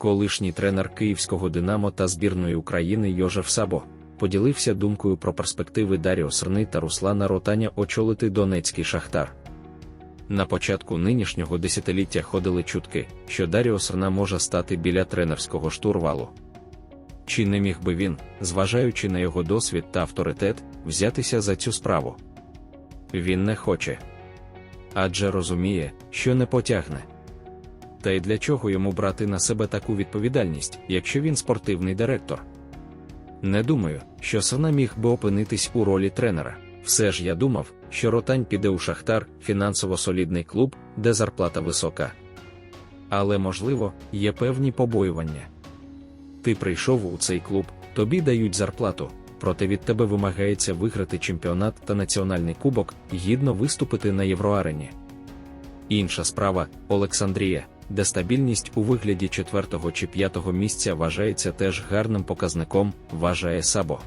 колишній тренер київського Динамо та збірної України Йожеф Сабо, поділився думкою про перспективи Даріо Срни та Руслана Ротаня очолити Донецький Шахтар. На початку нинішнього десятиліття ходили чутки, що Даріо Срна може стати біля тренерського штурвалу. Чи не міг би він, зважаючи на його досвід та авторитет, взятися за цю справу? Він не хоче. Адже розуміє, що не потягне. Та й для чого йому брати на себе таку відповідальність, якщо він спортивний директор? Не думаю, що Срна міг би опинитись у ролі тренера. Все ж я думав, що Ротань піде у Шахтар, фінансово солідний клуб, де зарплата висока. Але, можливо, є певні побоювання. Ти прийшов у цей клуб, тобі дають зарплату, проте від тебе вимагається виграти чемпіонат та національний кубок, гідно виступити на євроарені. Інша справа Олександрія, де стабільність у вигляді четвертого чи п'ятого місця вважається теж гарним показником, вважає Сабо.